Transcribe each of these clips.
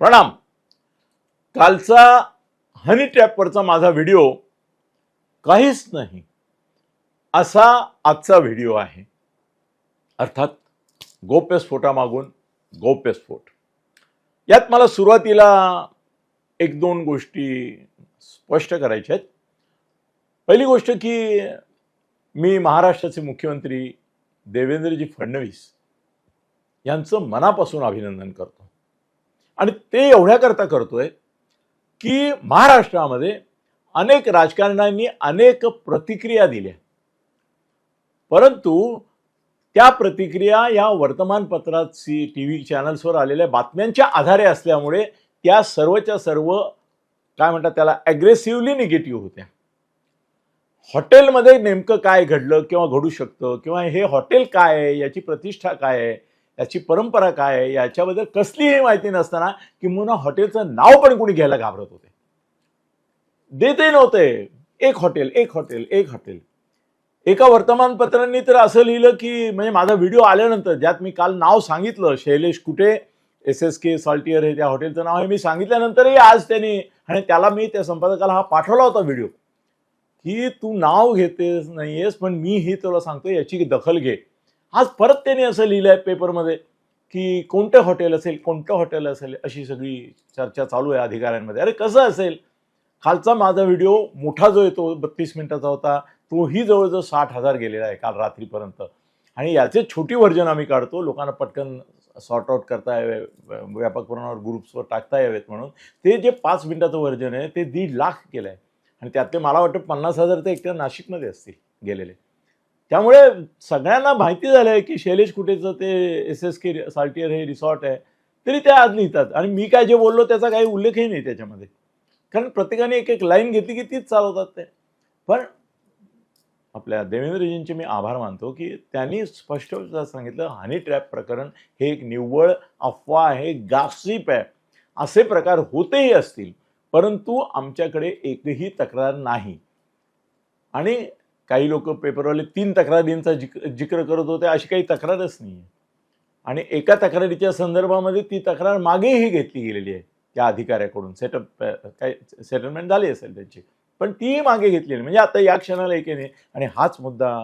प्रणाम. कालचा हनी टॅपवरचा माझा व्हिडिओ काहीच नाही. असा आजचा व्हिडिओ आहे. अर्थात गोप्यस्फोटामागून गोप्यस्फोट यात मला सुरुवातीला एक दोन गोष्टी स्पष्ट करायच्या आहेत. पहिली गोष्ट की मी महाराष्ट्राचे मुख्यमंत्री देवेंद्रजी फडणवीस यांचं मनापासून अभिनंदन करतो. आणि ते एवढ्याकरता करतोय की महाराष्ट्रामध्ये अनेक राजकारण्यांनी अनेक प्रतिक्रिया दिल्या. परंतु त्या प्रतिक्रिया या वर्तमानपत्राची टी व्ही चॅनल्सवर आलेल्या बातम्यांच्या आधारे असल्यामुळे त्या सर्वच्या सर्व काय म्हणतात त्याला ॲग्रेसिव्हली निगेटिव्ह होत्या. हॉटेलमध्ये नेमकं काय घडलं किंवा घडू शकतं किंवा हे हॉटेल काय आहे याची प्रतिष्ठा काय आहे याची परंपरा काय आहे? याच्याबद्दल कसलीही माहिती नसताना किंबहुना हॉटेलचं नाव पण कोणी घ्यायला घाबरत होते. देते नव्हते. एक हॉटेल एक हॉटेल एक हॉटेल. एका वर्तमानपत्रांनी तर असं लिहिलं की म्हणजे माझा व्हिडिओ आल्यानंतर ज्यात मी काल नाव सांगितलं शैलेश कुठे? एस एस के सॉल्टियर हे त्या हॉटेलचं नाव आहे. मी सांगितल्यानंतरही आज त्यांनी आणि त्याला मी त्या संपादकाला हा पाठवला होता व्हिडिओ. की तू नाव घेतेस नाहीयेस पण मी ही तुला सांगतो याची दखल घे. आज परत त्याने असं लिहिलं आहे पेपरमध्ये की कोणतं हॉटेल असेल कोणतं हॉटेल असेल अशी सगळी चर्चा चालू आहे अधिकाऱ्यांमध्ये. अरे कसं असेल? खालचा माझा व्हिडिओ मोठा जो येतो बत्तीस मिनिटाचा होता तोही जवळजवळ साठ हजार गेलेला आहे काल रात्रीपर्यंत. आणि याचे छोटी व्हर्जन आम्ही काढतो लोकांना पटकन सॉर्ट आउट करता यावे व्यापक प्रमाणावर ग्रुप्सवर टाकता यावेत म्हणून. ते जे पाच मिनिटाचं व्हर्जन आहे ते दीड लाख केलं आहे आणि त्यातले मला वाटतं पन्नास हजार ते एकट्या नाशिकमध्ये असतील गेलेले. त्यामुळे सगळ्यांना माहिती झालं आहे की शैलेश कुटेचं ते एस एस के साल्टियर हे रिसॉर्ट आहे तरी ते आज लिहितात आणि मी काय जे बोललो त्याचा काही उल्लेखही नाही त्याच्यामध्ये. कारण प्रत्येकाने एक एक लाईन घेतली की तीच चालवतात ते. पण आपल्या देवेंद्रजींचे मी आभार मानतो की त्यांनी स्पष्ट सांगितलं हनी ट्रॅप प्रकरण हे एक निव्वळ अफवा आहे गासिप आहे. असे प्रकार होतेही असतील परंतु आमच्याकडे एकही तक्रार नाही. आणि काही लोक पेपरवाले तीन तक्रारींचा जिक जिक्र करत होते अशी काही तक्रारच नाही आहे आणि एका तक्रारीच्या संदर्भामध्ये ती तक्रार मागेही घेतली गेलेली आहे त्या अधिकाऱ्याकडून. सेटअप काय सेटलमेंट झाली असेल त्यांची. पण तीही मागे घेतलेली म्हणजे आता या क्षणाला एकेने आणि हाच मुद्दा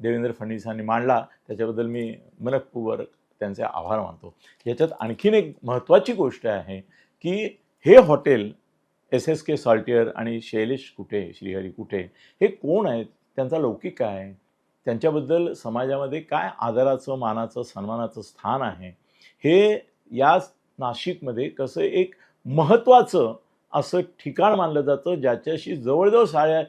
देवेंद्र फडणवीसांनी मांडला. त्याच्याबद्दल मी मनपूर्वक त्यांचे आभार मानतो. याच्यात आणखीन एक महत्त्वाची गोष्ट आहे की हे hotel S S K Solitaire आणि शैलेश कुठे श्रीहरी कुठे हे कोण आहेत? त्यांचा लौकिक काय आहे. त्यांच्याबद्दल समाजामध्ये काय आदराचं मानाचं सन्मानाचं स्थान आहे? हे या नाशिकमध्ये कसं एक महत्त्वाचं असं ठिकाण मानलं जातं ज्याच्याशी जवळजवळ साऱ्या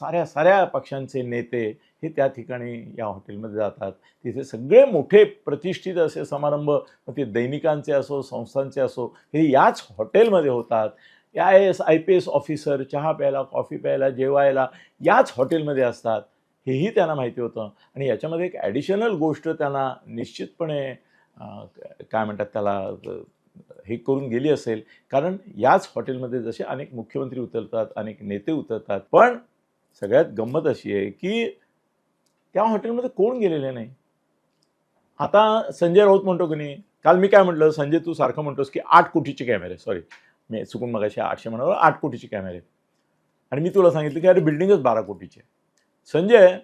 साऱ्या साऱ्या पक्षांचे नेते हे त्या ठिकाणी या हॉटेलमध्ये जातात. तिथे सगळे मोठे प्रतिष्ठित असे समारंभ मग ते दैनिकांचे असो संस्थांचे असो हे याच हॉटेलमध्ये होतात. I S I P S officer चहा प्यायला कॉफी प्यायला जेवायला याच हॉटेलमध्ये असतात. हेही त्यांना माहिती होतं. आणि याच्यामध्ये एक ॲडिशनल गोष्ट त्यांना निश्चितपणे काय म्हणतात त्याला हे करून गेली असेल. कारण याच हॉटेलमध्ये जसे अनेक मुख्यमंत्री उतरतात अनेक नेते उतरतात पण सगळ्यात गंमत अशी आहे की त्या हॉटेलमध्ये कोण गेलेले नाही. आता संजय राऊत म्हणतो की नाही काल मी काय म्हटलं संजय तू सारखं म्हणतोस की आठ कोटीचे कॅमेरे सॉरी मी चुकून मगाशी आठशे म्हणावर आठ कोटीचे कॅमेरे. आणि मी तुला सांगितलं की अरे बिल्डिंगच बारा कोटीची. संजय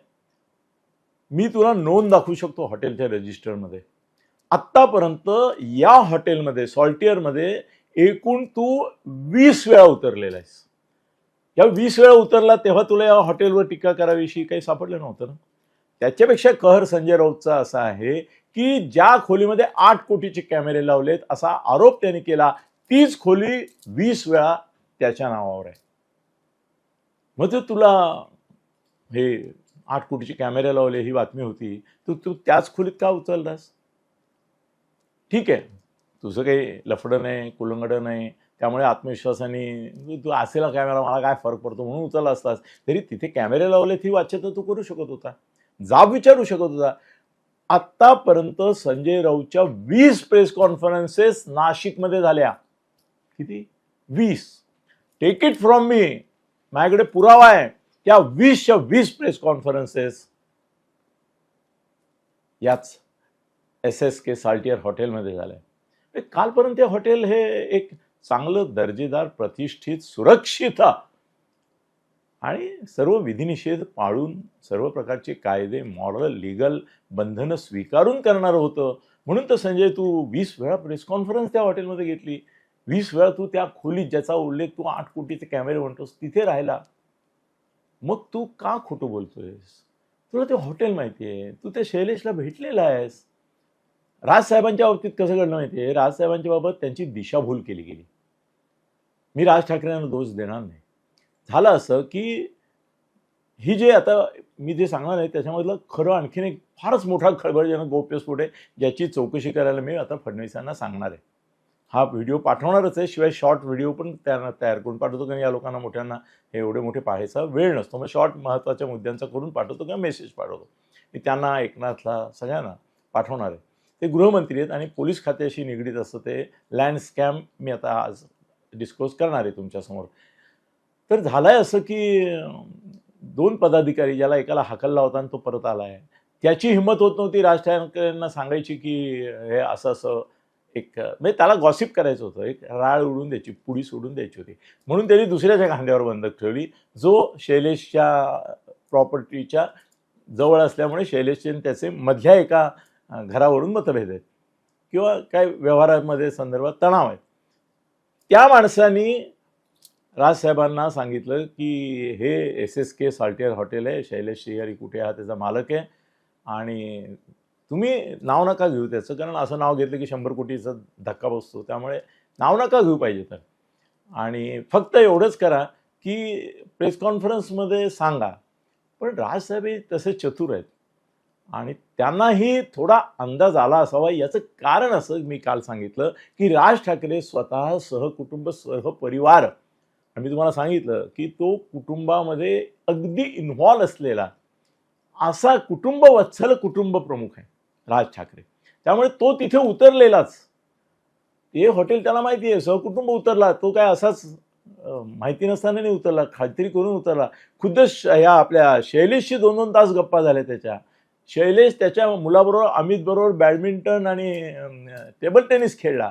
मी तुला नोंद दाखवू शकतो हॉटेलच्या रजिस्टरमध्ये आत्तापर्यंत या हॉटेलमध्ये सॉल्टियरमध्ये एकूण तू वीस वेळा उतरलेला आहेस. या वीस वेळा उतरला तेव्हा तुला या हॉटेलवर टीका करावीशी काही सापडलं नव्हतं ना? त्याच्यापेक्षा कहर संजय राऊतचा असा आहे की ज्या खोलीमध्ये आठ कोटीचे कॅमेरे लावलेत असा आरोप त्याने केला तीच खोली वीस वेळा त्याच्या नावावर आहे. मग ते तुला हे आठ कोटीचे कॅमेरे लावले ही बातमी होती तू तू त्याच खोलीत का उचललास? ठीक आहे. तुझं काही लफडं नाही कुलंगडं नाही त्यामुळे आत्मविश्वासाने तू- तू असेला कॅमेरा मला काय फरक पडतो म्हणून उचलला असतास तरी तिथे कॅमेरे लावले ती वाच्यता तू करू शकत होता. जाब विचारू शकत होता. आत्तापर्यंत संजय राऊतच्या वीस प्रेस कॉन्फरन्सेस नाशिकमध्ये झाल्या. किती? वीस. टेक इट फ्रॉम मी माझ्याकडे पुरावा आहे. त्या वीसच्या वीस प्रेस कॉन्फरन्सेस याच एस एस के साल्टियर हॉटेलमध्ये झाल्या. कालपर्यंत हॉटेल हे एक चांगलं दर्जेदार प्रतिष्ठित सुरक्षित आणि सर्व विधिनिषेध पाळून सर्व प्रकारचे कायदे मॉरल लिगल बंधनं स्वीकारून करणारं होतं. म्हणून तर संजय तू वीस वेळा प्रेस कॉन्फरन्स त्या हॉटेलमध्ये घेतली. वीस वेळा तू त्या खोलीत ज्याचा उल्लेख तू आठ कोटीचे कॅमेरे म्हणतोस तिथे राहिला. मग तू का खोटं बोलतोयस? तुला ते हॉटेल माहिती आहे. तू त्या शैलेशला भेटलेला आहेस. राजसाहेबांच्या बाबतीत कसं घडलं माहिती आहे? राजसाहेबांच्या बाबत त्यांची दिशाभूल केली गेली. मी राज ठाकरेंना दोष देणार नाही. झालं असं की ही जे आता मी जे सांगणार आहे त्याच्यामधलं खरं आणखीन एक फारच मोठा खळबळजनक गोप्यस्फोट आहे ज्याची चौकशी करायला मी आता फडणवीसांना सांगणार आहे. हा व्हिडिओ पाठवणारच आहे. शिवाय शॉर्ट व्हिडिओ पण त्यांना तयार करून पाठवतो कारण या लोकांना मोठ्यांना हे एवढे मोठे पाहायचा वेळ नसतो. मग शॉर्ट महत्त्वाच्या मुद्द्यांचा करून पाठवतो किंवा मेसेज पाठवतो. मी त्यांना एकनाथला सगळ्यांना पाठवणार आहे. ते गृहमंत्री आहेत आणि पोलीस खात्याशी निगडीत असतं ते. लँड स्कॅम मी आता आज डिस्क्लोज करणार आहे तुमच्यासमोर. तर झालं आहे असं की दोन पदाधिकारी ज्याला एकाला हाकलला होता आणि तो परत आला आहे त्याची हिंमत होत नव्हती. राज ठाकरेंना सांगायची की हे असं असं एक म्हणजे त्याला गॉसिप करायचं होतं. एक राळ उडून द्यायची पुडी सोडून द्यायची होती. म्हणून त्यांनी दुसऱ्याच्या खांद्यावर बंदक ठेवली. जो शैलेशच्या प्रॉपर्टीच्या जवळ असल्यामुळे शैलेशचे त्याचे मधल्या एका घरावरून मतभेद आहेत. किंवा काय व्यवहारामध्ये संदर्भात तणाव आहे त्या माणसानी राजसाहेबांना सांगितलं की हे S S K Solitaire hotel आहे. शैलेश श्रीहरी कुठे हा त्याचा मालक आहे. आणि तुम्ही नाव नका घेऊ त्याचं कारण असं नाव घेतलं की शंभर कोटीचा धक्का बसतो. त्यामुळे नाव नका घेऊ पाहिजे तर. आणि फक्त एवढंच करा की प्रेस कॉन्फरन्समध्ये सांगा. पण राजसाहेब हे तसे चतुर आहेत. आणि त्यांनाही थोडा अंदाज आला असावा. याचं कारण असं मी काल सांगितलं की राज ठाकरे स्वतः सहकुटुंब सहपरिवार आणि मी तुम्हाला सांगितलं की तो कुटुंबामध्ये अगदी इन्व्हॉल्व असलेला असा कुटुंब वत्सल कुटुंब प्रमुख आहे. राज ठाकरे. त्यामुळे तो तिथे उतरलेलाच. ते हॉटेल त्याला माहिती आहे सहकुटुंब उतरला तो काय असाच माहिती नसताना नाही उतरला खात्री करून उतरला. खुद्द श- ह्या आपल्या शैलेशशी दोन दोन तास गप्पा झाल्या त्याच्या. शैलेश त्याच्या मुलाबरोबर अमित बरोबर बॅडमिंटन आणि टेबल टेनिस खेळला.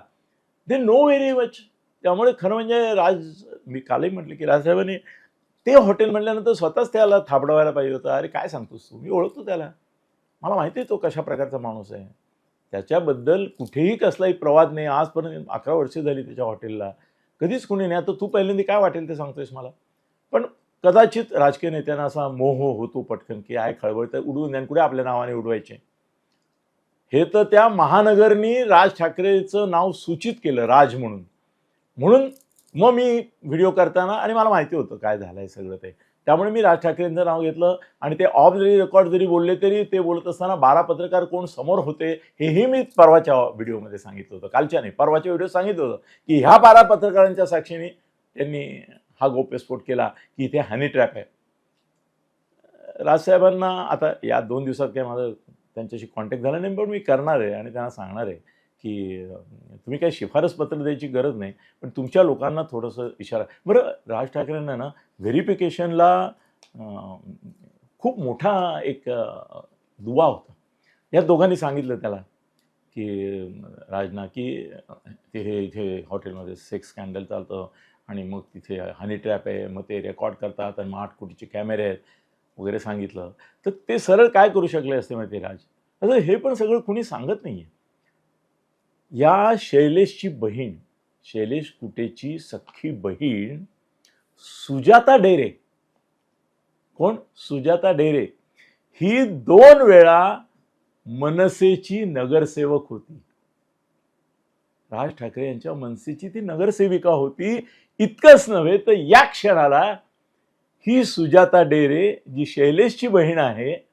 दे नो व्हेरी मच त्यामुळे खरं म्हणजे राज मी कालही म्हटलं की राजसाहेबांनी ते हॉटेल म्हटल्यानंतर स्वतःच त्याला थाबडवायला पाहिजे होतं. अरे काय सांगतोस तू? मी ओळखतो त्याला. मला माहिती आहे तो कशा प्रकारचा माणूस आहे. त्याच्याबद्दल कुठेही कसलाही प्रवाद नाही. आजपर्यंत अकरा वर्षे झाली त्याच्या हॉटेलला. कधीच कुणी नाही. आता तू पहिल्यांदा काय वाटेल ते सांगतोयस मला? पण कदाचित राजकीय नेत्यांना असा मोह होतो पटकन की आहे खळबळ तर उडवून द्या कुठे आपल्या नावाने उडवायचे? हे तर त्या महानगरनी राज ठाकरेचं नाव सूचित केलं राज म्हणून. म्हणून मग मी व्हिडिओ करताना आणि मला माहिती होतं काय झालंय सगळं ते. त्यामुळे मी राज ठाकरेंचं नाव घेतलं. आणि ते ऑफ जरी रेकॉर्ड जरी बोलले तरी ते बोलत असताना बारा पत्रकार कोण समोर होते हेही मी परवाच्या व्हिडिओमध्ये सांगितलं होतं. कालच्या नाही परवाच्या व्हिडिओ सांगितलं होतं की ह्या बारा पत्रकारांच्या साक्षीने त्यांनी हा गोप्यस्फोट केला की इथे हनी ट्रॅप आहे. राजसाहेबांना आता या दोन दिवसात काय माझं त्यांच्याशी कॉन्टॅक्ट झाला नाही पण मी करणार आहे आणि त्यांना सांगणार आहे. की तुम्ही काही शिफारस पत्र द्यायची गरज नाही पण तुमच्या लोकांना थोडंसं इशारा. बरं राज ठाकरेंना ना व्हेरिफिकेशनला खूप मोठा एक दुवा होता. या दोघांनी सांगितलं त्याला की राजना की ते हे इथे हॉटेलमध्ये सेक्स स्कॅन्डल चालतं आणि मग तिथे हनी ट्रॅप आहे मग ते रेकॉर्ड करतात आणि मग आठ कोटीचे कॅमेरे आहेत वगैरे सांगितलं. तर ते सरळ काय करू शकले असते माहिती राज? असं हे पण सगळं कुणी सांगत नाही आहे या शैलेशची बहीण शैलेश कुटेची सख्खी बहीण सुजाता डेरे. कोण? सुजाता डेरे. ही दोन वेळा मनसेची नगरसेवक होती. राज ठाकरे यांच्या मनसेची ती नगरसेविका होती. इतकंच नव्हे तर या क्षणाला ही सुजाता डेरे जी शैलेशची बहीण आहे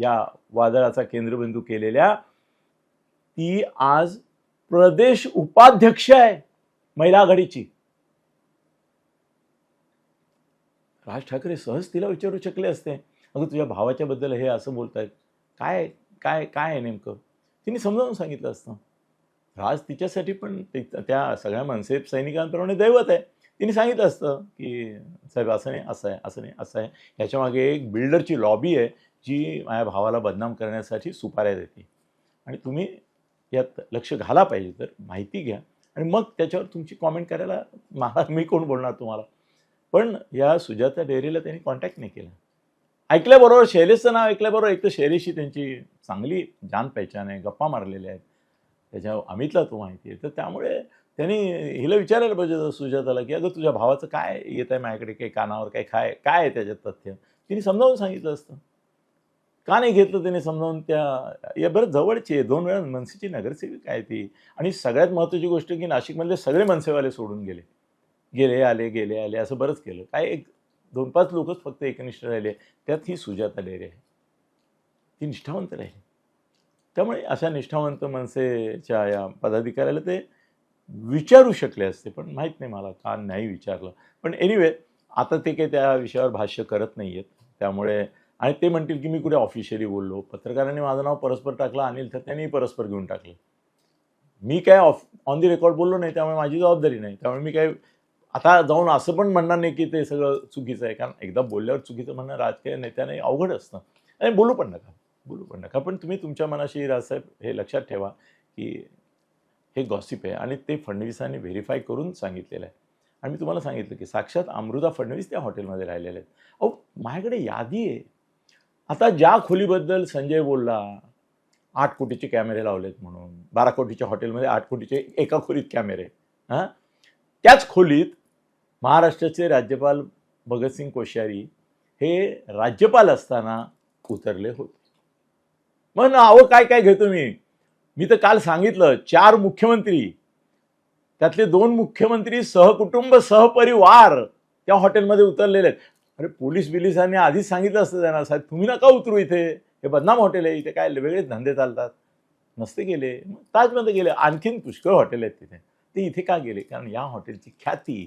या वादळाचा केंद्रबिंदू केलेल्या ती आज प्रदेश उपाध्यक्ष आहे महिला आघाडीची. राज ठाकरे सहज तिला विचारू शकले असते. अगं तुझ्या भावाच्या बद्दल हे असं बोलतायत. काय काय काय आहे नेमकं? तिने समजावून सांगितलं असतं. राज तिच्यासाठी पण त्या सगळ्या मनसे सैनिकांप्रमाणे दैवत आहे. तिने सांगितलं असतं की साहेब असं नाही असं आहे असं नाही असं आहे. ह्याच्यामागे एक बिल्डरची लॉबी आहे जी माझ्या भावाला बदनाम करण्यासाठी सुपाऱ्या देते. आणि तुम्ही यात लक्ष घाला पाहिजे तर माहिती घ्या. आणि मग त्याच्यावर तुमची कॉमेंट करायला मला मी कोण बोलणार तुम्हाला? पण या सुजाता डेअरीला त्यांनी कॉन्टॅक्ट नाही केला. ऐकल्याबरोबर शैलेशचं नाव ऐकल्याबरोबर एक तर शैलेशची त्यांची चांगली जान पहिचान आहे गप्पा मारलेल्या आहेत. त्याच्या अमितला तो माहिती आहे. तर त्यामुळे त्यांनी हिला विचारायला पाहिजे सुजाताला की अगं तुझ्या भावाचं काय येत आहे माझ्याकडे? काही कानावर काय काय काय आहे त्याच्यात तथ्य? तिने समजावून सांगितलं असतं. का नाही घेतलं त्याने समजावून? त्या या बरं जवळची आहे. दोन वेळा मनसेची नगरसेविका आहे ती? आणि सगळ्यात महत्त्वाची गोष्ट की नाशिकमधले सगळे मनसेवाले सोडून गेले. गेले आले गेले आले असं बरंच केलं. काय एक दोन पाच लोकच फक्त एकनिष्ठ राहिले. त्यात ही सुजाता डेरे आहे. ती निष्ठावंत राहिली. त्यामुळे अशा निष्ठावंत मनसेच्या या पदाधिकाऱ्याला ते विचारू शकले असते पण माहीत नाही मला का नाही विचारलं. पण एनिवे आता ते काही त्या विषयावर भाष्य करत नाही आहेत त्यामुळे आणि ते म्हणतील की मी कुठे ऑफिशियली बोललो. पत्रकारांनी माझं नाव परस्पर टाकलं अनिल तर त्यांनी परस्पर घेऊन टाकलं. मी काय ऑफ ऑन दी रेकॉर्ड बोललो नाही त्यामुळे माझी जबाबदारी नाही. त्यामुळे मी काय आता जाऊन असं पण म्हणणार नाही की ते सगळं चुकीचं आहे. कारण एकदा बोलल्यावर चुकीचं म्हणणं राजकीय नेत्याने अवघड असतं. आणि बोलू पण नका. बोलू पण नका. पण तुम्ही तुमच्या मनाशी राजसाहेब हे लक्षात ठेवा की हे गॉसिप आहे आणि ते फडणवीसांनी व्हेरीफाय करून सांगितलेलं आहे. आणि मी तुम्हाला सांगितलं की साक्षात अमृता फडणवीस त्या हॉटेलमध्ये राहिलेले आहेत. अहो माझ्याकडे यादी आहे. आता ज्या खोलीबद्दल संजय बोलला आठ कोटीचे कॅमेरे लावलेत म्हणून बारा कोटीच्या हॉटेलमध्ये आठ कोटीचे एका खोलीत कॅमेरे हां? त्याच खोलीत महाराष्ट्राचे राज्यपाल भगतसिंग कोश्यारी हे राज्यपाल असताना उतरले होते. मग ना अहो काय काय घेतो मी? मी तर काल सांगितलं चार मुख्यमंत्री त्यातले दोन मुख्यमंत्री सहकुटुंब सहपरिवार त्या हॉटेलमध्ये उतरलेले आहेत. अरे पोलीस बिलिसांनी आधीच सांगितलं असतं त्यांना साहेब तुम्ही नका उतरू इथे. हे बदनाम हॉटेल आहे इथे काय वेगळेच धंदे चालतात. नसते गेले मग ताजमध्ये गेले. आणखीन पुष्कळ हॉटेल आहेत तिथे. ते इथे का गेले? कारण या हॉटेलची ख्याती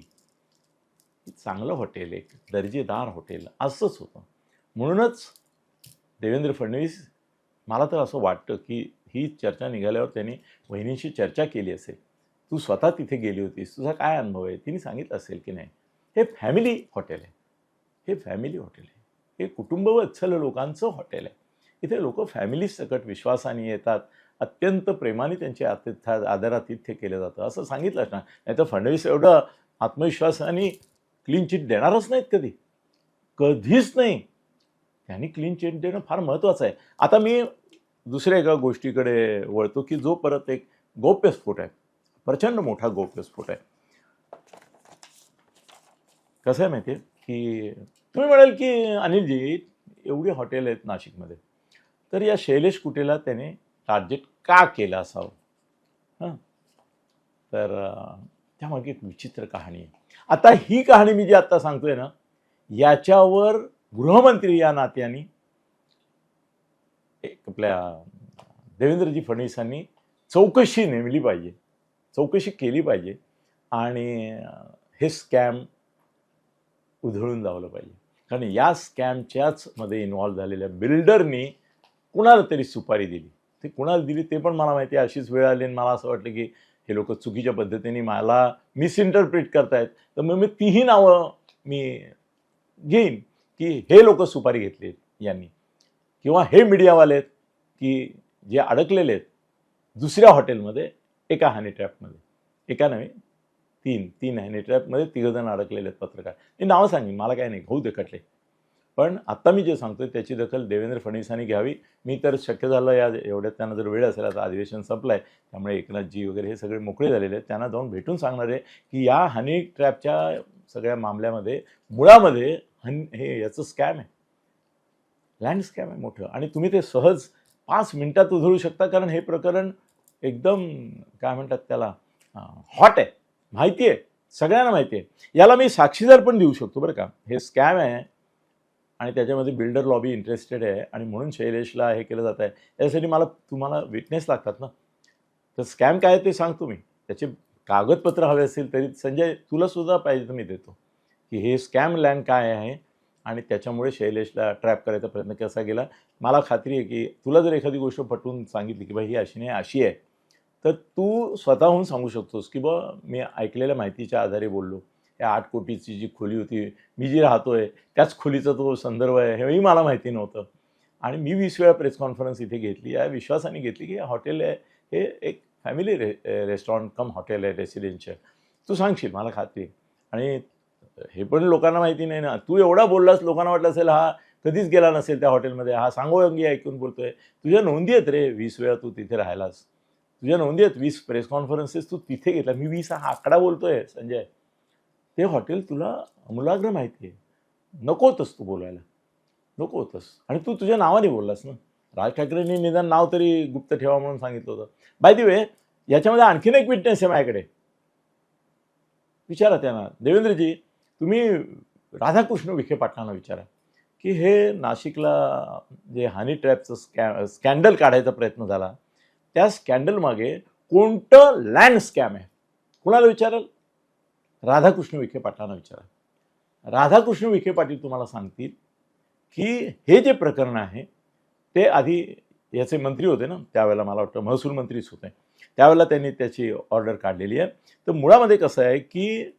चांगलं हॉटेल एक दर्जेदार हॉटेल असंच होतं. म्हणूनच देवेंद्र फडणवीस मला तर असं वाटतं की ही चर्चा निघाल्यावर त्यांनी वहिनींशी चर्चा केली असेल. तू स्वतः तिथे गेली होतीस. तुझा काय अनुभव आहे? तिने सांगितलं असेल की नाही. हे फॅमिली हॉटेल आहे. हे फॅमिली हॉटेल आहे. हे कुटुंबवत्सल लोकांचं हॉटेल आहे. इथे लोक फॅमिली सकट विश्वासाने येतात. अत्यंत प्रेमाने त्यांचे आतिथ्या आदरातिथ्य केलं जातं. असं सांगितलं ना. नाही तर फडणवीस एवढं आत्मविश्वासाने क्लीन चिट देणारच नाहीत कधी. कधीच नाही. त्यांनी क्लीन चिट देणं फार महत्त्वाचं आहे. आता मी दुसऱ्या एका गोष्टीकडे वळतो की जो परत एक गौप्यस्फोट आहे. प्रचंड मोठा गौप्यस्फोट आहे. कसं आहे माहिती आहे की तुम्ही म्हणाल की अनिलजी एवढी हॉटेल आहेत नाशिकमध्ये तर या शैलेश कुटेला त्याने टार्गेट का केलं असावं? हां? तर त्यामागे एक विचित्र कहाणी आहे. आता ही कहाणी मी जी आत्ता सांगतोय ना याच्यावर गृहमंत्री या नात्याने एक आपल्या देवेंद्रजी फडणवीसांनी चौकशी नेमली पाहिजे चौकशी केली पाहिजे आणि हे स्कॅम उधळून लावलं पाहिजे. कारण या स्कॅमच्याच मध्ये इन्व्हॉल्व झालेल्या बिल्डरनी कुणाला तरी सुपारी दिली. ते कुणाला दिली ते पण मला माहिती आहे. अशीच वेळ आली आणि मला असं वाटलं की हे लोक चुकीच्या पद्धतीने मला मिसइंटरप्रिट करतायत. तर मग मी तीही नावं मी घेईन की हे लोक सुपारी घेतली यांनी. किंवा हे मीडियावाले आहेत की जे अडकलेले आहेत दुसऱ्या हॉटेलमध्ये एका हनी ट्रॅपमध्ये एका नव्हे तीन तीन आहे. ट्रॅपमध्ये तिघजण अडकलेले आहेत पत्रकार. मी नावं सांगेन मला काय नाही होऊ दे कटले पण आत्ता मी जे सांगतो त्याची दखल देवेंद्र फडणवीसांनी घ्यावी. मी तर शक्य झालं या एवढ्यात त्यांना जर वेळ असेल आता अधिवेशन संपलं आहे त्यामुळे एकनाथजी वगैरे हे सगळे मोकळे झालेले आहेत. त्यांना जाऊन भेटून सांगणार आहे की या हनी ट्रॅपच्या सगळ्या मामल्यामध्ये मुळामध्ये हन हे याचं स्कॅम आहे. लँड स्कॅम आहे मोठं. आणि तुम्ही ते सहज पाच मिनटात उधळू शकता कारण हे प्रकरण एकदम काय म्हणतात त्याला हॉट आहे. माहिती आहे सगळ्यांना माहिती आहे याला मी साक्षीदार पण देऊ शकतो बरं का. हे स्कॅम आहे आणि त्याच्यामध्ये बिल्डर लॉबी इंटरेस्टेड आहे आणि म्हणून शैलेशला हे केलं जात आहे. यासाठी मला तुम्हाला विटनेस लागतात ना. तर स्कॅम काय आहे ते सांगतो मी त्याचे कागदपत्र हवे असेल तरी संजय तुलासुद्धा पाहिजे तर मी देतो. की हे स्कॅम लँड काय आहे आणि त्याच्यामुळे शैलेशला ट्रॅप करायचा प्रयत्न कसा गेला. मला खात्री आहे की तुला जर एखादी गोष्ट पटवून सांगितली की बाई ही अशी नाही अशी आहे. तर तू स्वतःहून सांगू शकतोस की बा मी ऐकलेल्या माहितीच्या आधारे बोललो. या आठ कोटीची जी खोली होती मी जी राहतोय त्याच खोलीचा तो संदर्भ आहे हेही मला माहिती नव्हतं. आणि मी वीस वेळा प्रेस कॉन्फरन्स इथे घेतली. या विश्वासाने घेतली की हॉटेल आहे हे एक फॅमिली रे रेस्टॉरंट कम हॉटेल आहे रेसिडेन्शियल. तू सांगशील मला खात्री आणि हे पण लोकांना माहिती नाही ना. तू एवढा बोललास लोकांना वाटलं असेल हा कधीच गेला नसेल त्या हॉटेलमध्ये. हा सांगोयंगी ऐकून बोलतोय. तुझ्या नोंदी आहेत रे वीस वेळा तू तिथे राहिलास. तुझ्या नोंदी आहेत वीस प्रेस कॉन्फरन्सेस तू तिथे घेतला मी वीस हा आकडा बोलतोय संजय. ते हॉटेल तुला अमूलाग्र माहिती आहे. नको होतंस तू बोलायला. नको होतंस. आणि तू तुझ्या नावाने बोललास ना. राज ठाकरेंनी निदान नाव तरी गुप्त ठेवा म्हणून सांगितलं होतं. बाय दी वे याच्यामध्ये आणखीन एक विटनेस आहे माझ्याकडे. विचारा त्यांना. देवेंद्रजी तुम्ही राधाकृष्ण विखे पाटलांना विचारा. की हे नाशिकला जे हानी ट्रॅपचं स्कॅ स्कॅन्डल काढायचा प्रयत्न झाला त्या स्कॅन्डल मागे कोणतं लँड स्कॅम आहे? कुणाला विचाराल? राधाकृष्ण विखे पाटलांना विचारा राधाकृष्ण विखे पाटील तुम्हाला सांगतील की हे जे प्रकरण आहे ते आधी याचे मंत्री होते ना त्यावेळेला मला वाटतं महसूल मंत्रीच होते. त्यावेळेला त्यांनी त्याची ऑर्डर काढलेली आहे. तर मुळामध्ये कसं आहे की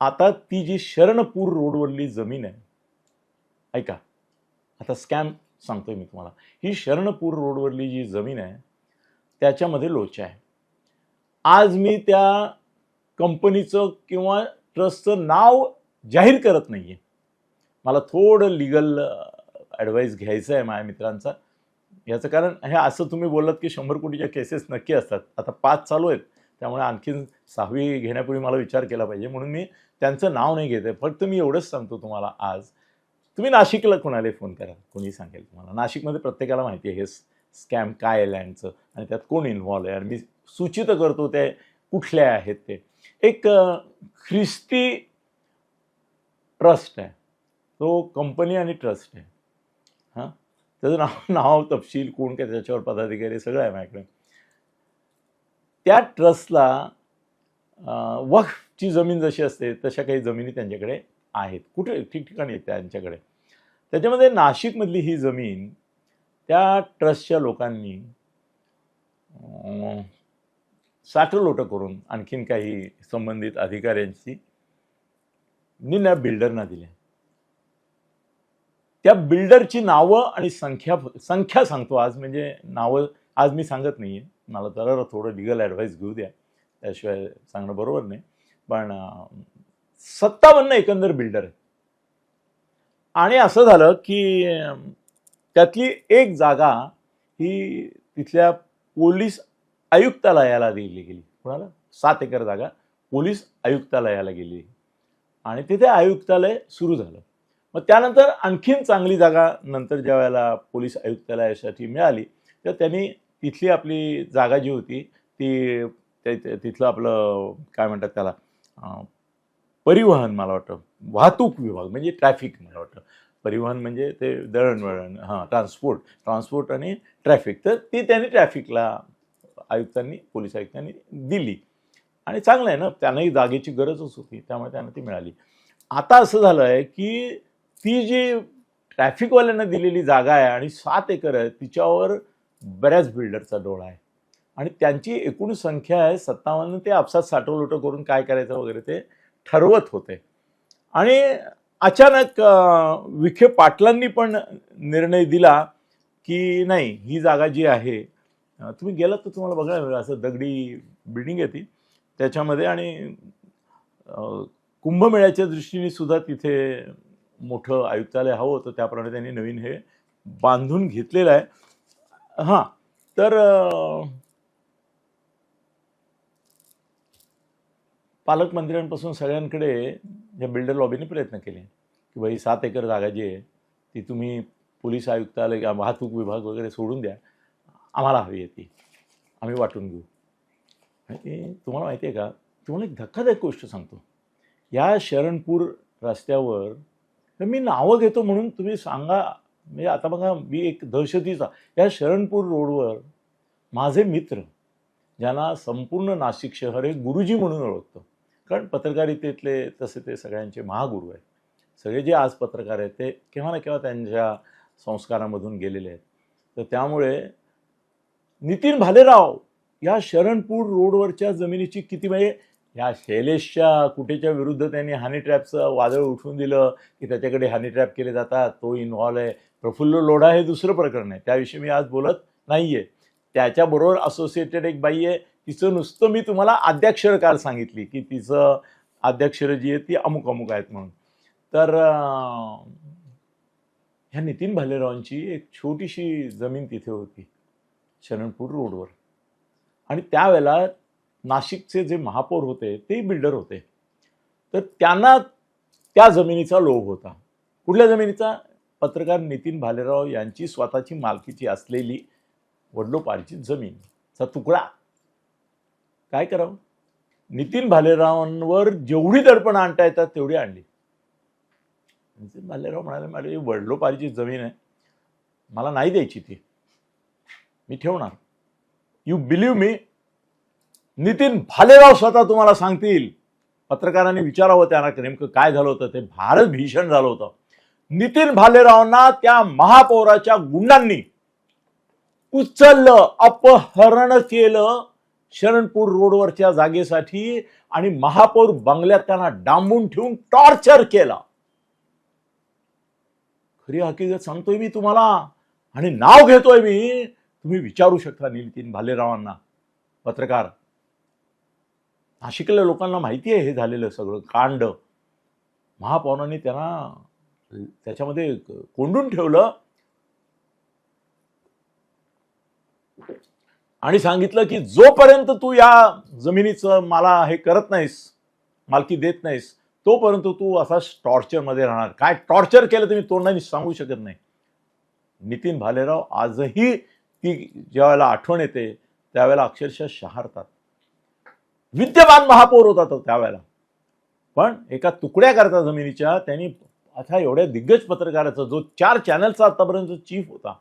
आता ती जी शरणपूर रोडवरली जमीन आहे ऐका आता स्कॅम सांगतोय मी तुम्हाला. ही शरणपूर रोडवरली जी जमीन आहे त्याच्यामध्ये लोचा आहे. आज मी त्या कंपनीचं किंवा ट्रस्टचं नाव जाहीर करत नाही आहे मला थोडं लिगल ॲडवाईस घ्यायचं आहे माझ्या मित्रांचा. याचं कारण हे असं तुम्ही बोललात की शंभर कोटीच्या केसेस नक्की असतात. आता पाच चालू आहेत. त्यामुळे आणखीन सहावी घेण्यापूर्वी मला विचार केला पाहिजे. म्हणून मी त्यांचं नाव नाही घेत आहे. फक्त मी एवढंच सांगतो तुम्हाला आज. तुम्ही नाशिकला कोणाला फोन करा? कोणी सांगेल तुम्हाला? नाशिकमध्ये प्रत्येकाला माहिती आहे हे स्कॅम काय आहे लँडचं? आणि त्यात कोण इन्व्हॉल्व आहे? आणि मी सूचित करतो ते कुठले आहेत ते. एक ख्रिस्ती ट्रस्ट आहे. तो कंपनी आणि ट्रस्ट आहे. हां? त्याचं नाव नाव तपशील कोण काय त्याच्यावर पदाधिकारी सगळं आहे माझ्याकडे. त्या ट्रस्टला वक्फची जमीन जशी असते तशा काही जमिनी त्यांच्याकडे आहेत. कुठे? ठिकठिकाणी आहेत त्यांच्याकडे. त्याच्यामध्ये नाशिकमधली ही जमीन त्या ट्रस्टच्या लोकांनी साठलोटं करून आणखीन काही संबंधित अधिकाऱ्यांची निन्या बिल्डरना दिल्या. त्या बिल्डरची नावं आणि संख्या संख्या सांगतो आज म्हणजे नावं आज मी सांगत नाही आहे मला जरा थोडं लिगल ॲडवाईस घेऊ द्या. त्याशिवाय सांगणं बरोबर नाही. पण सत्तावन्न एकंदर बिल्डर आहे आणि असं झालं की त्यातली एक जागा ही तिथल्या पोलीस आयुक्तालयाला दिली गेली. कोणाला? सात एकर जागा पोलीस आयुक्तालयाला गेली. आणि तिथे आयुक्तालय सुरू झालं. मग त्यानंतर आणखीन चांगली जागा नंतर ज्या वेळेला पोलीस आयुक्तालयासाठी मिळाली तर त्यांनी तिथली आपली जागा जी होती ती तिथलं आपलं काय म्हणतात त्याला परिवहन मला वाटतं वाहतूक विभाग म्हणजे ट्रॅफिक मला वाटतं. परिवहन म्हणजे ते दळणवळण हां ट्रान्सपोर्ट ट्रान्सपोर्ट आणि ट्रॅफिक तर ती त्यांनी ट्रॅफिकला आयुक्तांनी पोलीस आयुक्तांनी दिली. आणि चांगलं आहे ना त्यांनाही जागेची गरजच होती त्यामुळे त्यांना ती मिळाली. आता असं झालं आहे की ती जी ट्रॅफिकवाल्यांना दिलेली जागा आहे आणि सात एकर आहे तिच्यावर बऱ्याच बिल्डरचा डोळा आहे. आणि त्यांची एकूण संख्या आहे सत्तावन्न ते आपसात साठवलोटं करून काय करायचं वगैरे ते ठरवत होते. आणि अचानक विखे पाटलांनी पण निर्णय दिला की नाही ही जागा जी आहे तुम्ही गेलात तर तुम्हाला बघायला मिळेल. असं दगडी बिल्डिंग आहे ती. त्याच्यामध्ये आणि कुंभमेळ्याच्या दृष्टीने सुद्धा तिथे मोठं आयुक्तालय हवं होतं. त्याप्रमाणे त्यांनी नवीन हे बांधून घेतलेलं आहे. हां तर पालकमंत्र्यांपासून सगळ्यांकडे या बिल्डर लॉबीने प्रयत्न केले की बाई सात एकर जागा जी आहे ती तुम्ही पोलीस आयुक्तालय किंवा वाहतूक विभाग वगैरे सोडून द्या. आम्हाला हवी आहे ती. आम्ही वाटून घेऊ. आणि ते तुम्हाला माहिती आहे का? तुम्हाला एक धक्कादायक गोष्ट सांगतो. या शरणपूर रस्त्यावर मी नावं घेतो म्हणून तुम्ही सांगा. म्हणजे आता बघा मी एक दहशतीचा. या शरणपूर रोडवर माझे मित्र ज्यांना संपूर्ण नाशिक शहर हे गुरुजी म्हणून ओळखतं. कारण पत्रकारितेतले तसे ते सगळ्यांचे महागुरू आहेत. सगळे जे आज पत्रकार आहेत ते केव्हा ना केव्हा त्यांच्या संस्कारामधून गेलेले आहेत. तर त्यामुळे नितीन भालेराव या शरणपूर रोडवरच्या जमिनीची किती म्हणजे या शैलेशच्या कुठेच्या विरुद्ध त्यांनी हानी ट्रॅपचं वादळ उठवून दिलं की त्याच्याकडे हानी ट्रॅप केले जातात तो इन्व्हॉल्व आहे. प्रफुल्ल लोढा हे दुसरं प्रकरण आहे. त्याविषयी मी आज बोलत नाही आहे त्याच्याबरोबर असोसिएटेड एक बाई आहे. तिचं नुसतं मी तुम्हाला आद्याक्षर काल सांगितली की तिचं आद्याक्षरं जी आहेत ती अमुक अमुक आहेत म्हणून. तर ह्या नितीन भालेरावांची एक छोटीशी जमीन तिथे होती शरणपूर रोडवर. आणि त्यावेळेला नाशिकचे जे महापौर होते ते बिल्डर होते. तर त्यांना त्या जमिनीचा लोभ होता. कुठल्या जमिनीचा? पत्रकार नितीन भालेराव यांची स्वतःची मालकीची असलेली वडलोपारची जमीनचा तुकडा. काय करावं? नितीन भालेरावांवर जेवढी दडपण आणता येतात तेवढी आणली. नितीन भालेराव म्हणाले माझी वडलोपारीची जमीन आहे. मला नाही द्यायची ती. मी ठेवणार. You believe me Nitin Bhalerao स्वतः तुम्हाला सांगतील. पत्रकारांनी विचारावं त्यांना नेमकं काय झालं होतं ते भारत भीषण झालं होतं. नितीन भालेरावांना त्या महापौराच्या गुंडांनी उचललं अपहरण केलं शरणपूर रोडवरच्या जागेसाठी आणि महापौर बंगल्यात त्यांना डांबून ठेवून टॉर्चर केला. खरी हकीकत सांगतोय मी तुम्हाला आणि नाव घेतोय मी. तुम्ही विचारू शकता नितीन भालेरावांना. पत्रकार नाशिकल्या लोकांना माहिती आहे हे झालेलं सगळं कांड. महापौरांनी त्यांना त्याच्यामध्ये कोंडून ठेवलं. आणि सांगितलं की जोपर्यंत तू या जमिनीचं मला हे करत नाहीस मालकी देत नाहीस तोपर्यंत तू असा टॉर्चरमध्ये राहणार. काय टॉर्चर केलं तर मी तोंडाने सांगू शकत नाही. नितीन भालेराव आजही ती ज्यावेळेला आठवण येते त्यावेळेला अक्षरशः शहारतात. विद्यमान महापौर होता तो त्यावेळेला पण एका तुकड्या करता जमिनीच्या त्यांनी आता एवढ्या दिग्गज पत्रकाराचा जो चार चॅनलचा आतापर्यंत चीफ होता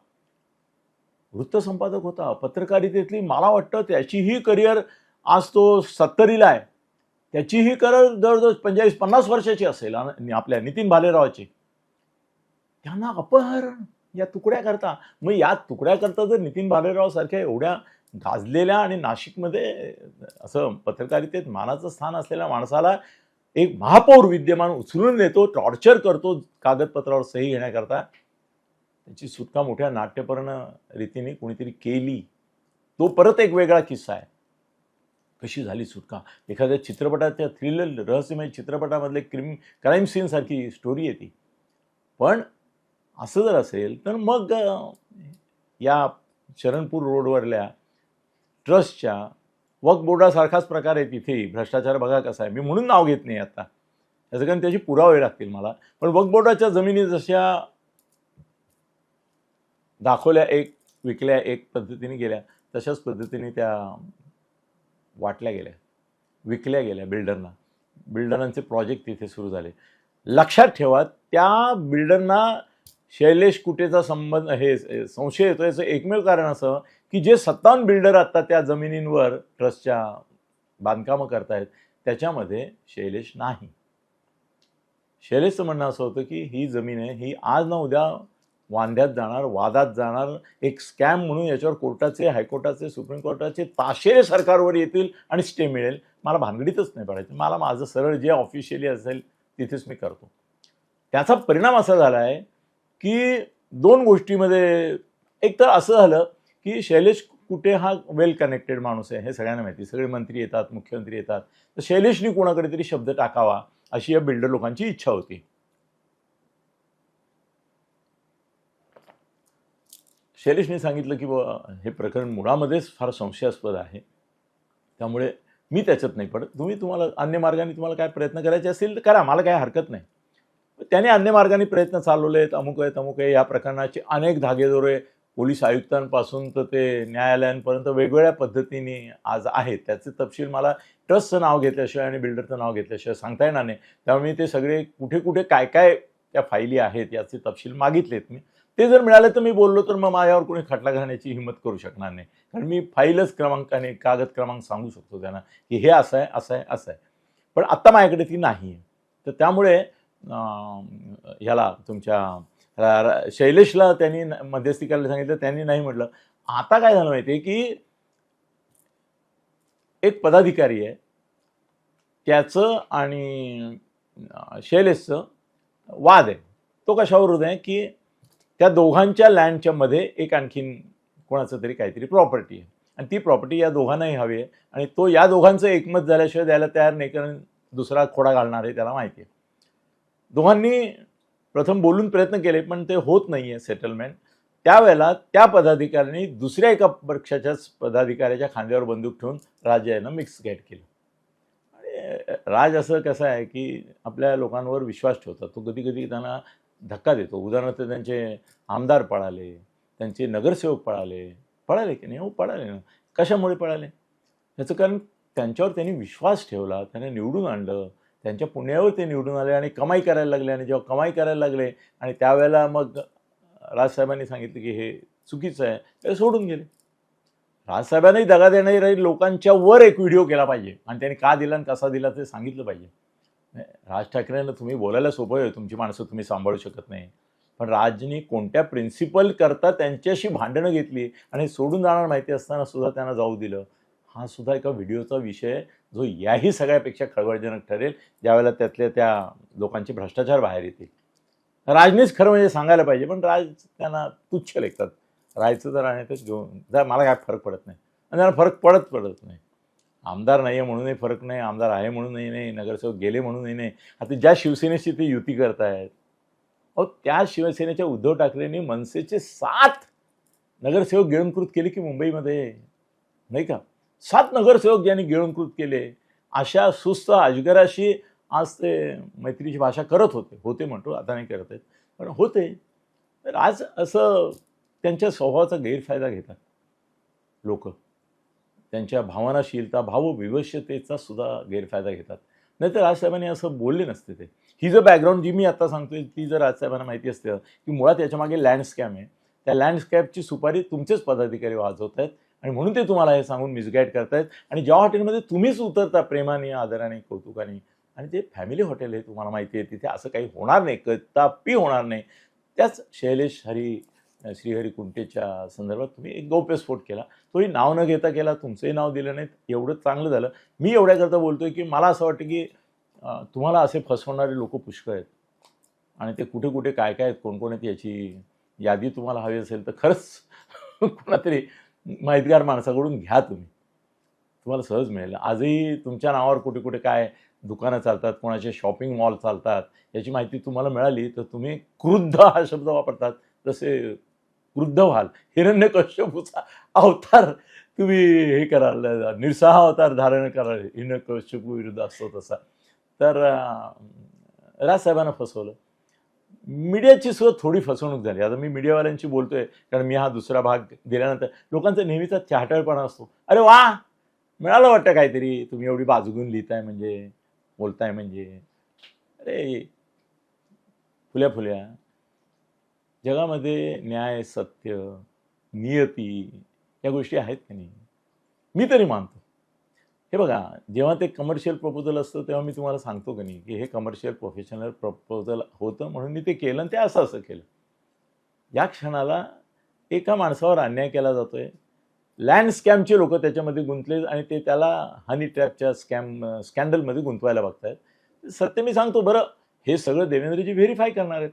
वृत्तसंपादक होता पत्रकारितेतली मला वाटतं त्याचीही करिअर आज तो सत्तरीला आहे. त्याचीही करिअर जवळजवळ पंचेचाळीस पन्नास वर्षाची असेल आणि आपल्या नितीन भालेरावाची. त्यांना अपहरण या तुकड्याकरता. मग या तुकड्याकरता जर नितीन भालेराव सारख्या एवढ्या गाजलेल्या आणि नाशिकमध्ये असं पत्रकारितेत मानाचं स्थान असलेल्या माणसाला एक महापौर विद्यमान उचलून देतो टॉर्चर करतो कागदपत्रावर सही घेण्याकरता त्याची सुटका मोठ्या नाट्यपर्ण रीतीने कोणीतरी केली. तो परत एक वेगळा किस्सा आहे. कशी झाली सुटका? एखाद्या चित्रपटाच्या थ्रिलर रहस्यमय चित्रपटामधले क्रिम क्राईम सीनसारखी स्टोरी येते. पण असं जर असेल तर मग या शरणपूर रोडवरल्या ट्रस्टच्या वकबोर्डासारखाच बोर्डासारखाच प्रकार आहे तिथे. भ्रष्टाचार बघा कसा आहे. मी म्हणून नाव घेत नाही आता. त्याचं कारण त्याची पुरावे लागतील मला. पण वकबोर्डाच्या बोर्डाच्या जमिनी जशा दाखवल्या एक विकल्या एक पद्धतीने गेल्या तशाच पद्धतीने त्या वाटल्या गेल्या विकल्या गेल्या बिल्डरना. बिल्डरांचे प्रोजेक्ट तिथे सुरू झाले. लक्षात ठेवा त्या बिल्डरना शैलेश कुटेचा संबंध हे संशय येतो याचं एकमेव कारण असं की जे सत्तावन्न बिल्डर आत्ता त्या जमिनींवर ट्रस्टच्या बांधकामं करतायत त्याच्यामध्ये शैलेश नाही. शैलेशचं म्हणणं असं होतं की ही जमीन आहे ही आज ना उद्या वांद्यात जाणार वादात जाणार एक स्कॅम म्हणून याच्यावर कोर्टाचे हायकोर्टाचे सुप्रीम कोर्टाचे ताशे सरकारवर येतील आणि स्टे मिळेल. मला भानगडीतच नाही पडायचं. मला माझं सरळ जे ऑफिशियली असेल तिथेच मी करतो. त्याचा परिणाम असा झाला आहे की दोन गोष्टीमध्ये एक तर असं झालं की शैलेश कुठे हा वेल कनेक्टेड माणूस आहे हे सगळ्यांना माहिती. सगळे मंत्री येतात मुख्यमंत्री येतात. तर शैलेशनी कोणाकडे तरी शब्द टाकावा अशी या बिल्डर लोकांची इच्छा होती. शैलेशने सांगितलं की बुवा हे प्रकरण मुळामध्येच फार संशयास्पद आहे. त्यामुळे मी त्याच्यात नाही पडत. तुम्ही तुम्हाला अन्य मार्गाने तुम्हाला काय प्रयत्न करायचे असतील तर करा. मला काय हरकत नाही. त्याने अन्य मार्गाने प्रयत्न चालवले आहेत अमुक आहेत अमुक आहे. या प्रकरणाचे अनेक धागेदोरे पोलीस आयुक्तांपासून तर ते न्यायालयांपर्यंत वेगवेगळ्या पद्धतीने आज आहेत. त्याचे तपशील मला ट्रस्टचं नाव घेतल्याशिवाय आणि बिल्डरचं नाव घेतल्याशिवाय सांगता येणार नाही. त्यामुळे मी ते सगळे कुठे कुठे काय काय त्या फायली आहेत याचे तपशील मागितलेत मी. ते जर मिळालं तर मी बोललो तर मग माझ्यावर कोणी खटला घालण्याची हिंमत करू शकणार नाही. कारण मी फाईलच क्रमांकाने कागद क्रमांक सांगू शकतो त्यांना की हे असं आहे असं आहे असं आहे. पण आत्ता माझ्याकडे ती नाही आहे तर त्यामुळे अं, ह्याला तुमच्या शैलेशला त्यांनी मध्यस्थी करायला सांगितलं त्यांनी नाही म्हटलं. आता काय झालं माहिती आहे की एक पदाधिकारी आहे. त्याचं आणि शैलेशचं वाद आहे. तो कशावरून आहे की त्या दोघांच्या लँडच्या मध्ये एक आणखीन कोणाचं तरी काहीतरी प्रॉपर्टी आहे. आणि ती प्रॉपर्टी या दोघांनाही हवी आहे. आणि तो या दोघांचं एकमत झाल्याशिवाय द्यायला तयार नाही कारण दुसरा खोडा घालणार आहे त्याला माहिती आहे. दोघांनी प्रथम बोलून प्रयत्न केले पण ते होत नाही आहे सेटलमेंट त्यावेळेला त्या पदाधिकाऱ्यांनी दुसऱ्या एका पक्षाच्याच पदाधिकाऱ्याच्या खांद्यावर बंदूक ठेवून राज यानं मिक्स गेट केलं. आणि राज असं कसं आहे की आपल्या लोकांवर विश्वास ठेवतात. तो कधी कधी त्यांना धक्का देतो. उदाहरणार्थ त्यांचे आमदार पळाले त्यांचे नगरसेवक पळाले. पळाले की नाही? हो पळाले ना. कशामुळे पळाले? याचं कारण त्यांच्यावर त्यांनी विश्वास ठेवला त्यांना निवडून आणलं त्यांच्या पुण्यावर ते निवडून आले आणि कमाई करायला लागले आणि जेव्हा कमाई करायला लागले आणि त्यावेळेला मग राजसाहेबांनी सांगितलं की हे चुकीचं आहे ते सोडून गेले. राजसाहेबांनाही दगा देणारी लोकांच्या वर एक व्हिडिओ केला पाहिजे आणि त्यांनी का दिला आणि कसा दिला ते सांगितलं पाहिजे. राज ठाकरेंना तुम्ही बोलायला सोपं आहे. तुमची माणसं तुम्ही सांभाळू शकत नाही. पण राजनी कोणत्या प्रिन्सिपल करता त्यांच्याशी भांडणं घेतली आणि सोडून जाणार माहिती असताना सुद्धा त्यांना जाऊ दिलं हा सुद्धा एका व्हिडिओचा विषय जो याही सगळ्यापेक्षा खळबळजनक ठरेल ज्यावेळेला त्यातल्या त्या लोकांचे भ्रष्टाचार बाहेर येतील. राजनीच खरं म्हणजे सांगायला पाहिजे पण राज त्यांना तुच्छ लेखतात. राहायचं तर आणि घेऊन जर मला काय फरक पडत नाही. आणि त्यांना फरक पडत पडत नाही. आमदार नाही आहे म्हणूनही फरक नाही आमदार आहे म्हणूनही नाही नगरसेवक गेले म्हणूनही नाही. आता ज्या शिवसेनेशी ते युती करतायत अहो त्या शिवसेनेच्या उद्धव ठाकरेंनी मनसेचे सात नगरसेवक गिळंकृत केले की मुंबईमध्ये नाही का? सात नगरसेवक ज्यांनी गिळंकृत केले अशा सुस्त अजगराशी आज ते मैत्रीची भाषा करत होते होते म्हणतो आता नाही करत आहेत पण होते. तर आज असं त्यांच्या स्वभावाचा गैरफायदा घेतात लोक. त्यांच्या भावनाशीलता भावविवश्यतेचा सुद्धा गैरफायदा घेतात. नाहीतर राजसाहेबांनी असं बोलले नसते ते. ही जर बॅकग्राऊंड जी मी आता सांगतोय ती जर राजसाहेबांना माहिती असते की मुळात याच्यामागे लँडस्कॅम आहे. त्या लँडस्कॅपची सुपारी तुमचेच पदाधिकारी वाजवत आहेत आणि म्हणून ते तुम्हाला हे सांगून मिसगाईड करतायत आणि ज्या हॉटेलमध्ये तुम्हीच उतरता प्रेमाने आदराने कौतुकाने आणि ते फॅमिली हॉटेल आहे तुम्हाला माहिती आहे तिथे असं काही होणार नाही कदापि होणार नाही. त्याच शैलेश हरी श्रीहरी कुंटेच्या संदर्भात तुम्ही एक गौप्यस्फोट केला. तोही नाव न घेता केला तुमचंही नाव दिलं नाही एवढं चांगलं झालं. मी एवढ्याकरता बोलतोय की मला असं वाटतं की तुम्हाला असे फसवणारे लोक पुष्कळ आहेत. आणि ते कुठे कुठे काय काय आहेत कोण कोण आहेत याची यादी तुम्हाला हवी असेल तर खरंच कोणातरी माहितगार माणसाकडून घ्या तुम्ही. तुम्हाला सहज मिळेल. आजही तुमच्या नावावर कुठे कुठे काय दुकानं चालतात कोणाचे शॉपिंग मॉल चालतात याची माहिती तुम्हाला मिळाली तर तुम्ही क्रुद्ध हा शब्द वापरतात तसे वृद्ध व्हाल. हिरण्य कश्यपूचा अवतार तुम्ही हे कराल निरसाह अवतार धारण कराल हिरण्य कश्यपू विरुद्ध असतो तसा. तर राजसाहेबांना फसवलं. मीडियाची सुद्धा थोडी फसवणूक झाली. आता मी मीडियावाल्यांशी बोलतोय कारण मी हा दुसरा भाग दिल्यानंतर लोकांचा नेहमीचा चाहटळपणा असतो. अरे वा! मिळालं वाटतं काहीतरी. तुम्ही एवढी बाजू लिहिताय म्हणजे बोलताय म्हणजे. अरे फुल्या फुल्या. जगामध्ये न्याय सत्य नियती या गोष्टी आहेत की नाही? मी तरी मानतो. हे बघा जेव्हा ते कमर्शियल प्रपोजल असतं तेव्हा मी तुम्हाला सांगतो की नाही की हे कमर्शियल प्रोफेशनल प्रपोजल होतं म्हणून मी ते केलं आणि ते असं असं केलं. या क्षणाला एका माणसावर अन्याय केला जातो आहे लँड स्कॅमचे लोक त्याच्यामध्ये गुंतले आणि ते त्याला हनी ट्रॅपच्या स्कॅम स्कॅन्डलमध्ये गुंतवायला बघतायत. सत्य मी सांगतो बरं हे सगळं देवेंद्रजी व्हेरीफाय करणार आहेत.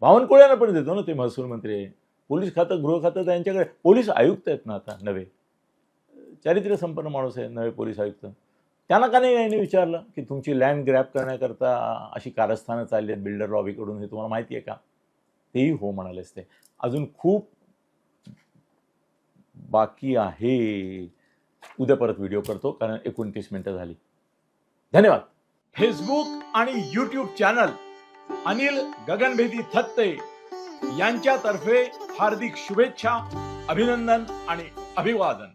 बावनकुळ्यांना पण देतो ना ते महसूल मंत्री. पोलीस खातं गृह खातं त्यांच्याकडे. पोलीस आयुक्त आहेत ना आता नवे. चारित्र्य संपन्न माणूस आहे नवे पोलीस आयुक्त. त्यांना का नाही यांनी विचारलं की तुमची लँड ग्रॅप करण्याकरता अशी कारस्थानं चालली आहेत बिल्डर लॉबीकडून हे तुम्हाला माहिती आहे का? तेही हो म्हणाले असते. अजून खूप बाकी आहे. उद्या परत व्हिडिओ करतो कारण एकोणतीस मिनटं झाली. धन्यवाद. फेसबुक आणि यूट्यूब चॅनल अनिल गगनभेदी थत्ते यांच्यातर्फे हार्दिक शुभेच्छा अभिनंदन आणि अभिवादन.